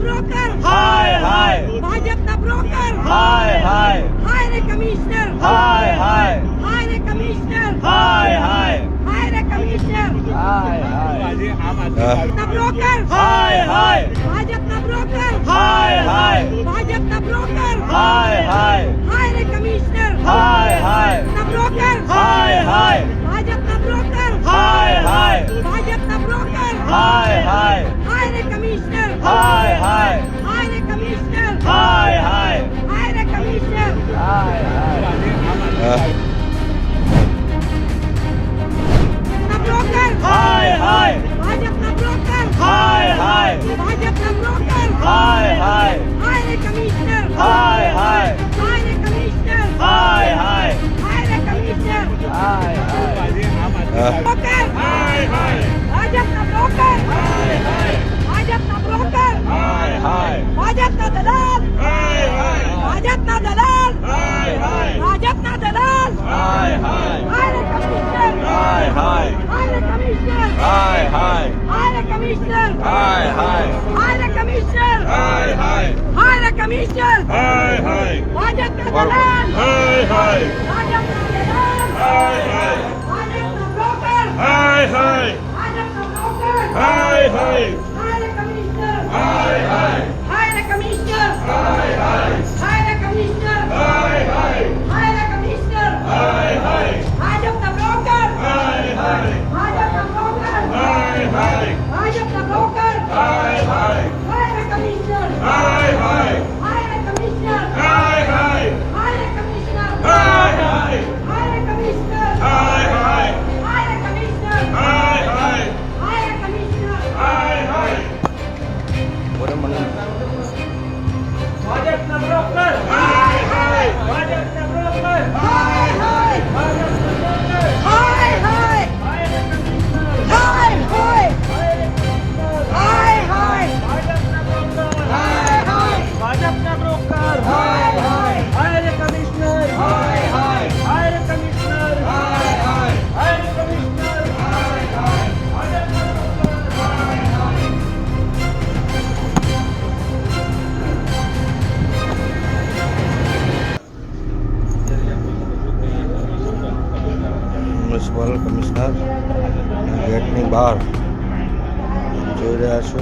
Broker હાય હાય ભાજપના બ્રોકર હાય હાય હાય રે કમિશનર હાય હાય હાય રે કમિશનર હાય હાય હાય રે કમિશનર હાય હાય બ્રોકર હાય હાય ભાજપના બ્રોકર હાય હાય ભાજપના બ્રોકર હાય હાય હાય રે કમિશનર હાય હાય બ્રોકર હાય હાય ભાજપના બ્રોકર હાય હાય ભાજપના બ્રોકર હાય Hi, hi. Hi, hi. Municipal commissioner ગેટની બહાર જોઈ રહ્યા છો.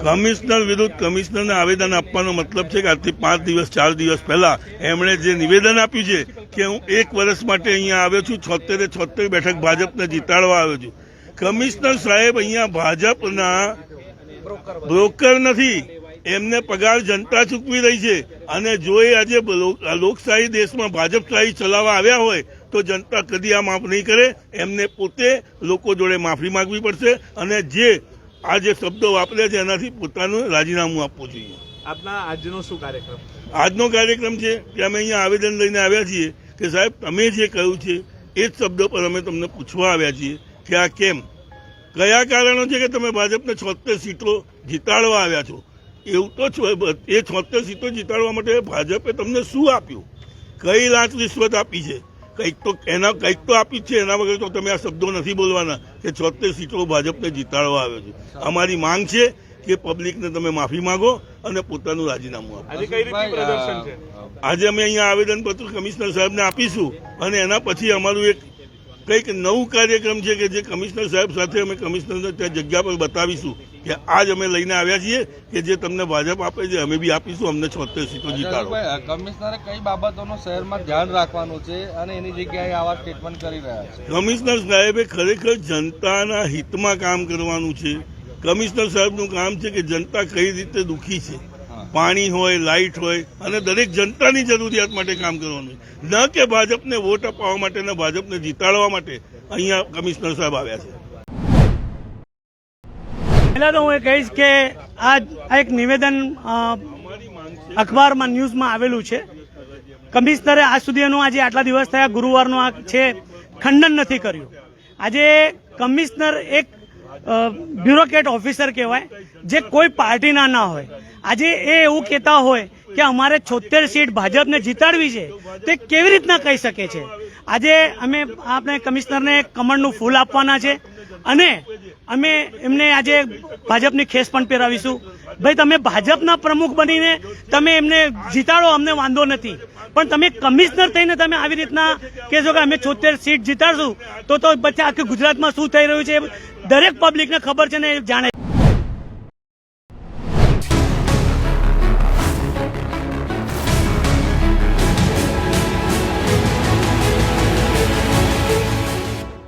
કમિશનર વિરુદ્ધ કમિશનરને આવેદન આપવાનો મતલબ છે કે આજથી પાંચ દિવસ, ચાર દિવસ પહેલા એમણે જે નિવેદન આપ્યું છે કે હું એક વર્ષ માટે અહીંયા આવ્યો છું, છોતેરે છોતેર બેઠક ભાજપને જીતાડવા આવ્યો છું. કમિશનર સાહેબ અહીંયા ભાજપના બ્રોકર નથી. એમને પગાર જનતા ચૂકવી રહી છે. અને જો એ આજે લોકશાહી દેશમાં ભાજપશાહી ચલાવવા આવ્યા હોય, તો જનતા કદી આ માફ નહીં કરે. એમને પોતે લોકો જોડે માફી માંગવી પડશે. અને જે આ જે શબ્દો વાપર્યા છે એનાથી પોતાનું રાજીનામું આપવું જોઈએ. આપના આજનો શું કાર્યક્રમ? આજનો કાર્યક્રમ છે કે અમે અહીંયા આવેદન લઈને આવ્યા છીએ કે સાહેબ તમે જે કહ્યું છે એ જ શબ્દો પર અમે તમને પૂછવા આવ્યા છીએ કે આ કેમ? કયા કારણો છે કે તમે ભાજપને છોતેર સીટો જીતાડવા આવ્યા છો? એવું તો છો- એ છોતેર સીટો જીતાડવા માટે ભાજપે તમને શું આપ્યું? કઈ લાંચ રિશ્વત આપી છે? કંઈક તો એના કંઈક તો આપી છે એના વગર તો તમે આ શબ્દો નથી બોલવાના કે છોતેર સીટો ભાજપને જીતાડવા આવે છે. અમારી માંગ છે કે પબ્લિકને તમે માફી માંગો અને પોતાનું રાજીનામું આપો. આજે કઈ રીતનું પ્રદર્શન છે? આજે અમે અહીંયા આવેદનપત્ર કમિશનર સાહેબને આપીશું અને એના પછી અમારું એક કંઈક નવું કાર્યક્રમ છે કે જે કમિશનર સાહેબ સાથે અમે કમિશનરને ત્યાં જગ્યા પર બતાવીશું. કે આજ અમે લઈને આવ્યા છીએ કે જે તમને ભાજપ આપે છે અમે બી આપીશું અમને છોતેર સીટો જીતાડો. કમિશનરે કઈ બાબતોનો શહેરમાં ધ્યાન રાખવાનું છે અને એની જગ્યાએ આવા સ્ટેટમેન્ટ કરી રહ્યા છે? કમિશનર સાહેબે ખરેખર જનતાના હિતમાં કામ કરવાનું છે. કમિશનર સાહેબનું કામ છે કે જનતા કઈ રીતે દુઃખી છે. પાણી હોય લાઇટ હોય અને દરેક જનતાની જરૂરિયાત માટે કામ કરવાનું ન કે ભાજપને વોટ અપાવવા માટે ને ભાજપને જીતાડવા માટે અહીંયા કમિશનર સાહેબ આવ્યા છે. પહેલા તો હું એ કહીશ કે આ એક નિવેદન અખબારમાં, ન્યૂઝમાં આવેલું છે. કમિશનરે આજ સુધી એનું આજે આટલા દિવસ થયા, ગુરુવારનું આ છે, ખંડન નથી કર્યું. આજે કમિશનર એક બ્યુરોક્રેટ ઓફિસર કહેવાય, જે કોઈ પાર્ટીના ના હોય. આજે એ એવું કહેતા હોય કે અમારે છોતેર સીટ ભાજપને જીતાડવી છે, તે કેવી રીતના કહી શકે છે? આજે અમે, આપણે કમિશનરને કમળનું ફૂલ આપવાના છે અને અમે એમને આજે ભાજપની ખેસ પણ પહેરાવીશું. ભાઈ, તમે ભાજપના પ્રમુખ બનીને તમે એમને જીતાડો, અમને વાંધો નથી. પણ તમે કમિશનર થઈને તમે આવી રીતના કહેશો કે અમે છોતેર સીટ જીતાડશું, તો તો પછી આખી ગુજરાતમાં શું થઈ રહ્યું છે દરેક પબ્લિકને ખબર છે ને એ જાણે